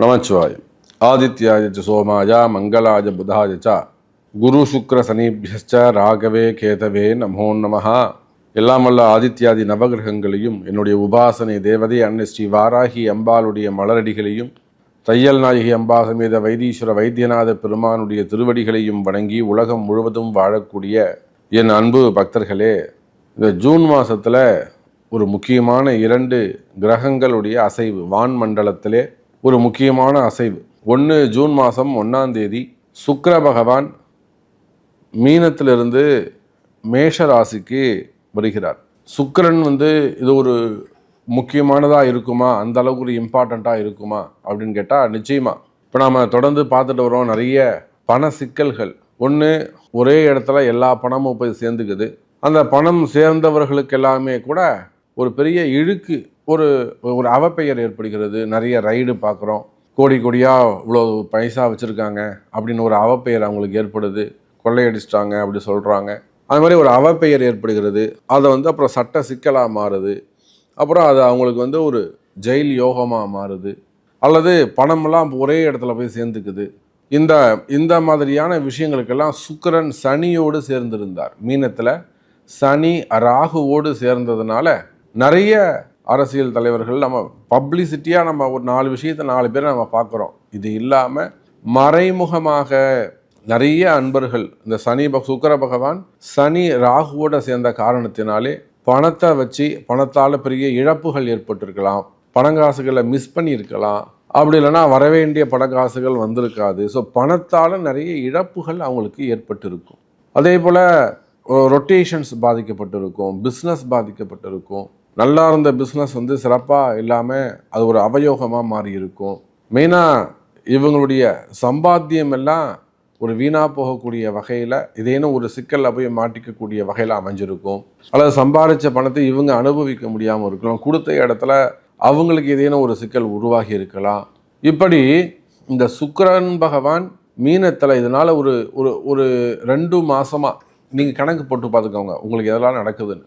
நமச்சிவாய் ஆதித்யாய சோமாய மங்களாய புதாய ச குரு சுக்ர சனீபியச்ச ராகவே கேதவே நமோ நமஹா எல்லாம் வல்ல ஆதித்யாதி நவகிரகங்களையும் என்னுடைய உபாசனை தேவதை அன்னை ஸ்ரீ வாராகி அம்பாளுடைய மலரடிகளையும் தையல் நாயகி அம்பா சமேத வைத்தீஸ்வர வைத்தியநாத பெருமானுடைய திருவடிகளையும் வணங்கி உலகம் முழுவதும் வாழக்கூடிய என் அன்பு பக்தர்களே இந்த ஜூன் மாதத்தில் ஒரு முக்கியமான இரண்டு கிரகங்களுடைய அசைவு வான் மண்டலத்திலே ஒரு முக்கியமான அசைவு. ஒன்று ஜூன் மாதம் ஒன்றாம் தேதி சுக்கர பகவான் மீனத்திலிருந்து மேஷ ராசிக்கு வருகிறார். சுக்கரன் வந்து இது ஒரு முக்கியமானதாக இருக்குமா? அந்த அளவுக்கு ஒரு இம்பார்ட்டண்ட்டாக இருக்குமா? அப்படின்னு கேட்டால் நிச்சயமா. இப்போ நாம் தொடர்ந்து பார்த்துட்டு வரோம் நிறைய பண சிக்கல்கள். ஒன்று ஒரே இடத்துல எல்லா பணமும் போய் சேர்ந்துக்குது. அந்த பணம் சேர்ந்தவர்களுக்கு எல்லாமே கூட ஒரு பெரிய இழுக்கு ஒரு ஒரு அவப்பெயர் ஏற்படுகிறது. நிறைய ரைடு பார்க்குறோம். கோடி கோடியாக இவ்வளோ பைசா வச்சுருக்காங்க அப்படின்னு ஒரு அவப்பெயர் அவங்களுக்கு ஏற்படுது. கொள்ளையடிச்சிட்டாங்க அப்படி சொல்கிறாங்க அது மாதிரி ஒரு அவப்பெயர் ஏற்படுகிறது. அதை வந்து அப்புறம் சட்ட சிக்கலாக மாறுது. அப்புறம் அது அவங்களுக்கு வந்து ஒரு ஜெயில் யோகமாக மாறுது. அல்லது பணமெல்லாம் ஒரே இடத்துல போய் சேர்ந்துக்குது. இந்த இந்த மாதிரியான விஷயங்களுக்கெல்லாம் சுக்கரன் சனியோடு சேர்ந்திருந்தார். மீனத்தில் சனி ராகுவோடு சேர்ந்ததுனால நிறைய அரசியல் தலைவர்கள் நம்ம பப்ளிசிட்டியாக நம்ம ஒரு நாலு விஷயத்தை நாலு பேர் நம்ம பார்க்குறோம். இது இல்லாமல் மறைமுகமாக நிறைய அன்பர்கள் இந்த சனி பக சுக்கர பகவான் சனி ராகுவோட சேர்ந்த காரணத்தினாலே பணத்தை வச்சு பணத்தால் பெரிய இழப்புகள் ஏற்பட்டிருக்கலாம். பணங்காசுகளை மிஸ் பண்ணியிருக்கலாம். அப்படி இல்லைன்னா வரவேண்டிய பணங்காசுகள் வந்திருக்காது. ஸோ பணத்தால் நிறைய இழப்புகள் அவங்களுக்கு ஏற்பட்டிருக்கும். அதே போல் ரொட்டேஷன்ஸ் பாதிக்கப்பட்டிருக்கும் பிஸ்னஸ் பாதிக்கப்பட்டிருக்கும். நல்லா இருந்த பிஸ்னஸ் வந்து சிறப்பாக இல்லாமல் அது ஒரு அவயோகமாக மாறி இருக்கும் மெயினாக இவங்களுடைய சம்பாத்தியம் எல்லாம் ஒரு வீணாக போகக்கூடிய வகையில் இதேனும் ஒரு சிக்கலில் போய் மாட்டிக்கக்கூடிய வகையில் அமைஞ்சிருக்கும். அல்லது சம்பாதிச்ச பணத்தை இவங்க அனுபவிக்க முடியாமல் இருக்கலாம். கொடுத்த இடத்துல அவங்களுக்கு ஏதேனும் ஒரு சிக்கல் உருவாகி இருக்கலாம். இப்படி இந்த சுக்கரன் பகவான் மீனத்தில் இதனால் ஒரு ஒரு ஒரு ரெண்டு மாதமாக நீங்கள் கணக்கு போட்டு பார்த்துக்கோங்க. உங்களுக்கு எதெல்லாம் நடக்குதுன்னு.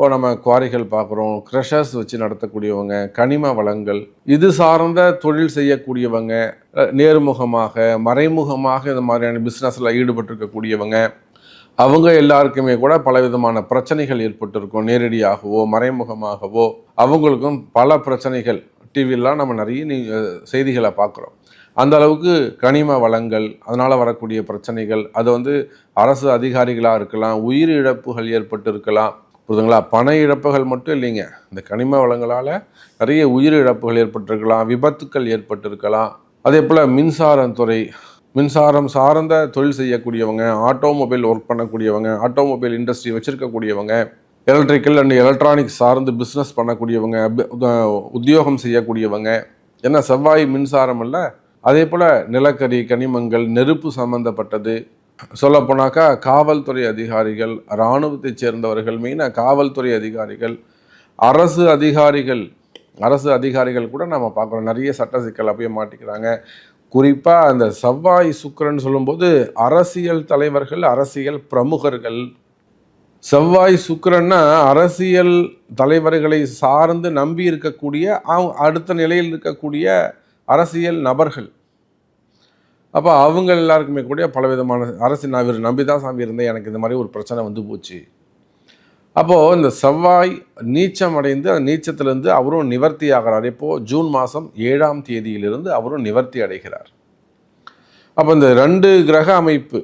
இப்போ நம்ம குவாரிகள் பார்க்குறோம் க்ரஷர்ஸ் வச்சு நடத்தக்கூடியவங்க கனிம வளங்கள் இது சார்ந்த தொழில் செய்யக்கூடியவங்க நேர்முகமாக மறைமுகமாக இந்த மாதிரியான பிஸ்னஸில் ஈடுபட்டிருக்கக்கூடியவங்க அவங்க எல்லாருக்குமே கூட பலவிதமான பிரச்சனைகள் ஏற்பட்டிருக்கும். நேரடியாகவோ மறைமுகமாகவோ அவங்களுக்கும் பல பிரச்சனைகள். டிவிலாம் நம்ம நிறைய செய்திகளை பார்க்குறோம். அந்த அளவுக்கு கனிம வளங்கள் அதனால் வரக்கூடிய பிரச்சனைகள் அது வந்து அரசு அதிகாரிகளாக இருக்கலாம் உயிரிழப்புகள் ஏற்பட்டு இருக்கலாம் புரிதுங்களா பண இழப்புகள் மட்டும் இல்லைங்க. இந்த கனிம வளங்களால் நிறைய உயிர் இழப்புகள் ஏற்பட்டிருக்கலாம் விபத்துக்கள் ஏற்பட்டிருக்கலாம். அதே போல் மின்சாரத்துறை மின்சாரம் சார்ந்த தொழில் செய்யக்கூடியவங்க ஆட்டோமொபைல் ஒர்க் பண்ணக்கூடியவங்க ஆட்டோமொபைல் இண்டஸ்ட்ரி வச்சுருக்கக்கூடியவங்க எலக்ட்ரிக்கல் அண்ட் எலக்ட்ரானிக்ஸ் சார்ந்து பிஸ்னஸ் பண்ணக்கூடியவங்க உத்தியோகம் செய்யக்கூடியவங்க ஏன்னா செவ்வாய் மின்சாரம் இல்லை அதே போல் நிலக்கரி கனிமங்கள் நெருப்பு சம்பந்தப்பட்டது சொல்லப்போனாக்கா காவல்துறை அதிகாரிகள் இராணுவத்தைச் சேர்ந்தவர்கள் மெயினாக காவல்துறை அதிகாரிகள் அரசு அதிகாரிகள் அரசு அதிகாரிகள் கூட நம்ம பார்க்குறோம் நிறைய சட்ட சிக்கலை போய் மாட்டிக்கிறாங்க. குறிப்பாக அந்த செவ்வாய் சுக்கரன் சொல்லும்போது அரசியல் தலைவர்கள் அரசியல் பிரமுகர்கள். செவ்வாய் சுக்கரன்னா அரசியல் தலைவர்களை சார்ந்து நம்பி இருக்கக்கூடிய அவங்க அடுத்த நிலையில் இருக்கக்கூடிய அரசியல் நபர்கள். அப்போ அவங்க எல்லாருக்குமே கூட பலவிதமான அரசு நான் இவர் நம்பி தான் சாமி இருந்தேன் எனக்கு இந்த மாதிரி ஒரு பிரச்சனை வந்து போச்சு. அப்போது இந்த செவ்வாய் நீச்சம் அடைந்து அந்த நீச்சத்திலேருந்து அவரும் நிவர்த்தி ஆகிறார். இப்போது ஜூன் மாதம் ஏழாம் தேதியிலிருந்து அவரும் நிவர்த்தி அடைகிறார். அப்போ இந்த ரெண்டு கிரக அமைப்பு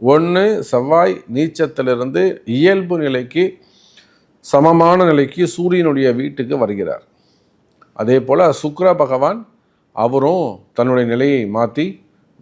ஒன்று செவ்வாய் நீச்சத்திலிருந்து இயல்பு நிலைக்கு சமமான நிலைக்கு சூரியனுடைய வீட்டுக்கு வருகிறார். அதே போல் சுக்ர பகவான் அவரும் தன்னுடைய நிலையை மாற்றி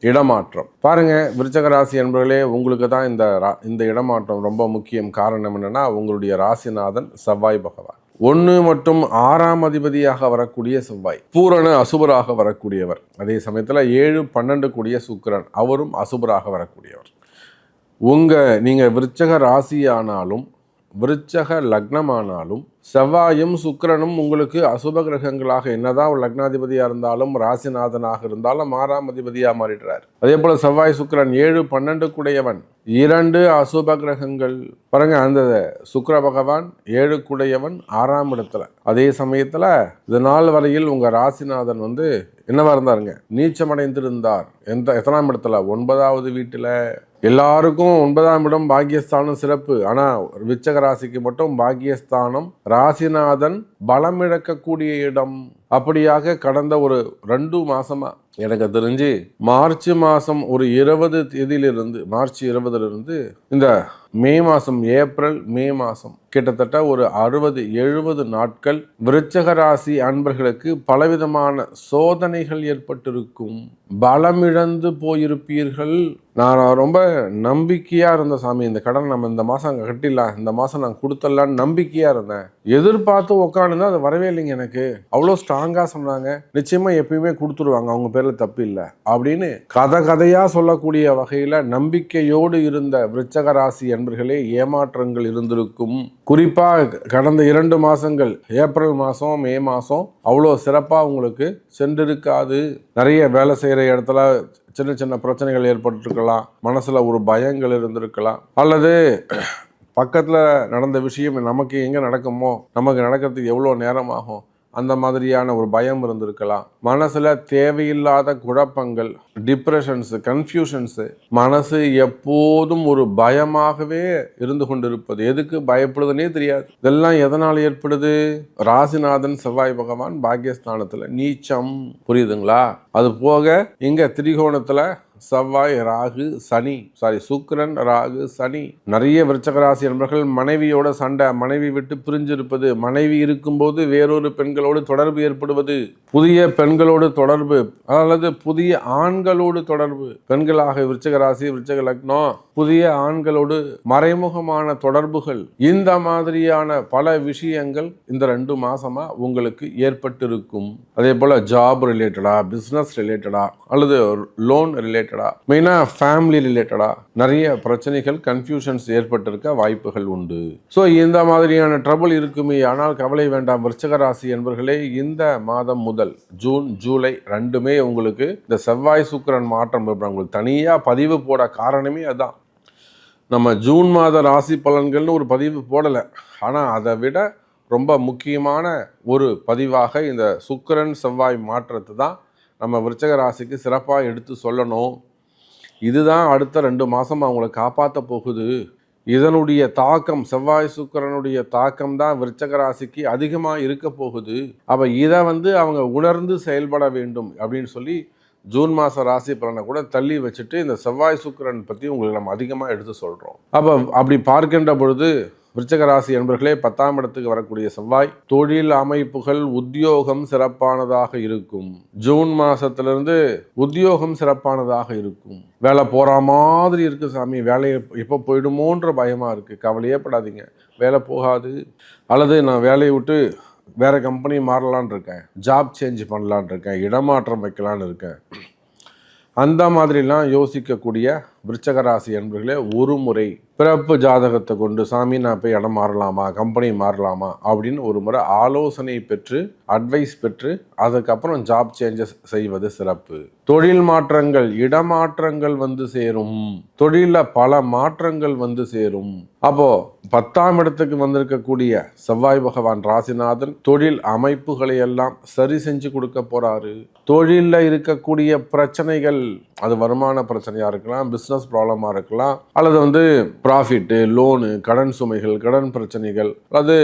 இடமாற்றம். பாருங்க விருச்சக ராசி என்பர்களே உங்களுக்கு தான் இந்த ரா- இந்த இடமாற்றம் ரொம்ப முக்கியம் காரணம் என்னென்னா உங்களுடைய ராசிநாதன் செவ்வாய் பகவான். ஒன்று மற்றும் ஆறாம் அதிபதியாக வரக்கூடிய செவ்வாய். பூரண அசுபராக வரக்கூடியவர். அதே சமயத்தில் ஏழு பன்னெண்டு கூடிய சுக்கிரன். அவரும் அசுபராக வரக்கூடியவர். உங்கள் நீங்கள் விருச்சக ராசியானாலும் விருச்சக லக்னமானாலும் செவ்வாயும் சுக்கிரனும் உங்களுக்கு அசுப கிரகங்களாக என்னதான் லக்னாதிபதியாக இருந்தாலும் ராசிநாதனாக இருந்தாலும் ஆறாம் அதிபதியாக மாறிடுறார். அதே போல் செவ்வாய் சுக்கரன் ஏழு பன்னெண்டு குடையவன் இரண்டு அசுப கிரகங்கள். பாருங்க அந்த சுக்கர பகவான் ஏழு குடையவன் ஆறாம் இடத்துல. அதே சமயத்தில் இது நாள் வரையில் உங்கள் ராசிநாதன் வந்து என்னவா இருந்தாருங்க? நீச்சமடைந்திருந்தார். எந்த எத்தனாம் இடத்துல? ஒன்பதாவது வீட்டில் எல்லாருக்கும் ஒன்பதாம் இடம் பாக்கியஸ்தானம் சிறப்பு. ஆனால் விச்சக ராசிக்கு மட்டும் பாக்கியஸ்தானம். ராசிநாதன் பலம் இழக்கக்கூடிய இடம். அப்படியாக கடந்த ஒரு ரெண்டு மாசமா எனக்கு தெரிஞ்சு மார்ச் மாதம் ஒரு இருபது தேதியிலிருந்து மார்ச் இருபதுலேருந்து இந்த மே மாதம் ஏப்ரல் மே மாதம் கிட்டத்தட்ட ஒரு அறுபது எழுபது நாட்கள் விருச்சக ராசி அன்பர்களுக்கு பலவிதமான சோதனைகள் ஏற்பட்டிருக்கும். பலமிழந்து போயிருப்பீர்கள். நான் ரொம்ப நம்பிக்கையாக இருந்த சாமி இந்த கடன் நம்ம இந்த மாதம் கட்டிடலாம் இந்த மாதம் நான் கொடுத்துடலான்னு நம்பிக்கையாக இருந்தேன். எதிர்பார்த்து தான் அது வரவே இல்லைங்க எனக்கு. அவ்வளோ ஸ்ட்ராங்காக சொன்னாங்க. நிச்சயமாக எப்பயுமே கொடுத்துருவாங்க அவங்க பேரில் தப்பு இல்லை. அப்படின்னு கதை கதையாக சொல்லக்கூடிய வகையில் நம்பிக்கையோடு இருந்த விருச்சக ராசி என்பர்களே ஏமாற்றங்கள் இருந்திருக்கும். குறிப்பாக கடந்த இரண்டு மாதங்கள் ஏப்ரல் மாதம் மே மாதம் அவ்வளோ சிறப்பாக உங்களுக்கு சென்றிருக்காது. நிறைய வேலை செய்கிற இடத்துல சின்ன சின்ன பிரச்சனைகள் ஏற்பட்டிருக்கலாம். மனசில் ஒரு பயங்கள் இருந்திருக்கலாம். அல்லது பக்கத்தில் நடந்த விஷயம் நமக்கு எங்கே நடக்குமோ நமக்கு நடக்கிறதுக்கு எவ்வளோ நேரம் ஆகும் அந்த மாதிரியான ஒரு பயம் இருந்திருக்கலாம். மனசில் தேவையில்லாத குழப்பங்கள் டிப்ரெஷன்ஸு கன்ஃபியூஷன்ஸு மனசு எப்போதும் ஒரு பயமாகவே இருந்து கொண்டிருப்பது. எதுக்கு பயப்படுதுன்னே தெரியாது. இதெல்லாம் எதனால் ஏற்படுது? ராசிநாதன் செவ்வாய் பகவான் பாக்கியஸ்தானத்தில் நீச்சம் புரியுதுங்களா? அது போக இங்கே திரிகோணத்தில் செவ்வாய் ராகு சனி. சாரி சுக்கரன் ராகு சனி. நிறைய விருச்சக ராசி நண்பர்கள் மனைவியோட சண்டை மனைவி விட்டு பிரிஞ்சிருப்பது மனைவி இருக்கும்போது வேறொரு பெண்களோடு தொடர்பு ஏற்படுவது புதிய பெண்களோடு தொடர்பு அல்லது புதிய ஆண்களோடு தொடர்பு. பெண்களாக விருச்சக ராசி விருச்சக லக்னம். புதிய ஆண்களோடு மறைமுகமான தொடர்புகள் இந்த மாதிரியான பல விஷயங்கள் இந்த ரெண்டு மாசமா உங்களுக்கு ஏற்பட்டிருக்கும். அதே போல ஜாப் ரிலேட்டடா பிஸ்னஸ் ரிலேட்டடா அல்லது லோன் ரிலேட்டடா மெயினாக ஃபேமிலி ரிலேட்டடா நிறைய பிரச்சனைகள் கன்ஃபியூஷன்ஸ் ஏற்பட்டிருக்க வாய்ப்புகள் உண்டு. ஸோ இந்த மாதிரியான ட்ரபிள் இருக்குமே ஆனால் கவலை வேண்டாம். விருச்சக ராசி என்பர்களே இந்த மாதம் முதல் ஜூன் ஜூலை ரெண்டுமே உங்களுக்கு இந்த செவ்வாய் சுக்கரன் மாற்றம் உங்களுக்கு தனியாக பதிவு போட காரணமே அதுதான் நம்ம ஜூன் மாத ராசி பலன்கள்னு ஒரு பதிவு போடலை. ஆனால் அதை விட ரொம்ப முக்கியமான ஒரு பதிவாக இந்த சுக்கிரன் செவ்வாய் மாற்றத்தை தான் நம்ம விருச்சக ராசிக்கு சிறப்பாக எடுத்து சொல்லணும். இதுதான் அடுத்த ரெண்டு மாதம் அவங்கள காப்பாற்ற போகுது. இதனுடைய தாக்கம் செவ்வாய் சுக்கரனுடைய தாக்கம் தான் விருச்சக ராசிக்கு அதிகமாக இருக்க போகுது. அப்போ இதை வந்து அவங்க உணர்ந்து செயல்பட வேண்டும் அப்படின்னு சொல்லி ஜூன் மாத ராசி பலனை கூட தள்ளி வச்சுட்டு இந்த செவ்வாய் சுக்கரன் பற்றி உங்களுக்கு நம்ம அதிகமாக எடுத்து சொல்கிறோம் அப்போ அப்படி பார்க்கின்ற பொழுது விருச்சக ராசி என்பர்களே பத்தாம் இடத்துக்கு வரக்கூடிய செவ்வாய் தொழில் அமைப்புகள் உத்தியோகம் சிறப்பானதாக இருக்கும். ஜூன் மாசத்திலிருந்து உத்தியோகம் சிறப்பானதாக இருக்கும். வேலை போற மாதிரி இருக்கு சாமி. வேலையை எப்போ போயிடுமோன்ற பயமா இருக்கு. கவலையே படாதீங்க. வேலை போகாது. அல்லது நான் வேலையை விட்டு வேறு கம்பெனி மாறலான் இருக்கேன். ஜாப் சேஞ்ச் பண்ணலான் இருக்கேன். இடமாற்றம் வைக்கலான்னு இருக்கேன். அந்த மாதிரிலாம் யோசிக்கக்கூடிய விருச்சகராசி அன்பர்களே ஒரு முறை பிறப்பு ஜாதகத்தை கொண்டு சாமி நான் போய் இடம் மாறலாமா? கம்பெனி மாறலாமா? அப்படின்னு ஒரு முறை ஆலோசனை பெற்று அட்வைஸ் பெற்று அதுக்கப்புறம் ஜாப் சேஞ்சஸ் செய்வது சிறப்பு. தொழில் மாற்றங்கள் இடமாற்றங்கள் வந்து சேரும். தொழிலில் பல மாற்றங்கள் வந்து சேரும். அப்போ பத்தாம் இடத்துக்கு வந்திருக்கக்கூடிய செவ்வாய் பகவான் ராசிநாதன் தொழில் அமைப்புகளை எல்லாம் சரி செஞ்சு கொடுக்க போறாரு. தொழிலில் இருக்கக்கூடிய பிரச்சனைகள் அது வருமான பிரச்சனையா இருக்கலாம் பிஸ்னஸ் ப்ராப்ளமாக இருக்கலாம். அல்லது வந்து ப்ராஃபிட்டு லோனு கடன் சுமைகள் கடன் பிரச்சனைகள் அல்லது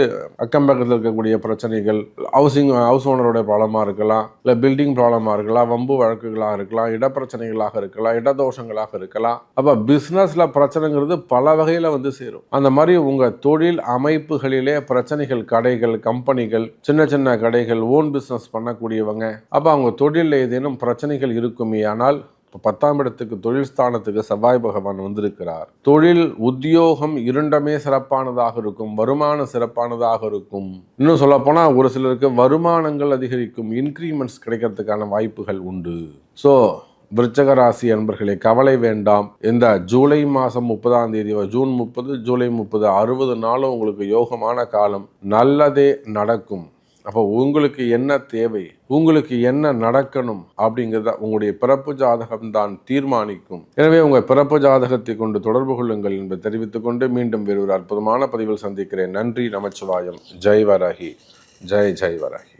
அக்கம் பக்கத்தில் இருக்கக்கூடிய பிரச்சனைகள் ஹவுசிங் ஹவுஸ் ஓனரோட ப்ராப்ளமாக இருக்கலாம் இல்லை பில்டிங் ப்ராப்ளமாக இருக்கலாம் வம்பு வழக்குகளாக இருக்கலாம் இடப்பிரச்சனைகளாக இருக்கலாம் இடதோஷங்களாக இருக்கலாம். அப்போ பிஸ்னஸில் பிரச்சனைங்கிறது பல வகையில் வந்து சேரும். அந்த மாதிரி உங்கள் தொழில் அமைப்புகளிலே பிரச்சனைகள் கடைகள் கம்பெனிகள் சின்ன சின்ன கடைகள் ஓன் பிஸ்னஸ் பண்ணக்கூடியவங்க அப்போ அவங்க தொழிலில் ஏதேனும் பிரச்சனைகள் இருக்குமே ஆனால் இப்போ பத்தாம் இடத்துக்கு தொழில் ஸ்தானத்துக்கு செவ்வாய் பகவான் வந்திருக்கிறார். தொழில் உத்தியோகம் இரண்டுமே சிறப்பானதாக இருக்கும் வருமானம் சிறப்பானதாக இருக்கும். இன்னும் சொல்லப்போனால் ஒரு சிலருக்கு வருமானங்கள் அதிகரிக்கும் இன்க்ரிமெண்ட்ஸ் கிடைக்கிறதுக்கான வாய்ப்புகள் உண்டு. ஸோ விருச்சக ராசி அன்பர்களே கவலை வேண்டாம். இந்த ஜூலை மாதம் முப்பதாம் தேதி ஜூன் முப்பது ஜூலை முப்பது அறுபது நாளும் உங்களுக்கு யோகமான காலம். நல்லதே நடக்கும். அப்போ உங்களுக்கு என்ன தேவை? உங்களுக்கு என்ன நடக்கணும்? அப்படிங்கிறத உங்களுடைய பிறப்பு ஜாதகம் தான் தீர்மானிக்கும். எனவே உங்கள் பிறப்பு ஜாதகத்தை கொண்டு தொடர்பு கொள்ளுங்கள் என்று தெரிவித்துக் கொண்டு மீண்டும் வேறு ஒரு அற்புதமான பதிவில் சந்திக்கிறேன். நன்றி நமச்சிவாயம். ஜெய் வராகி ஜெய் ஜெய் வராகி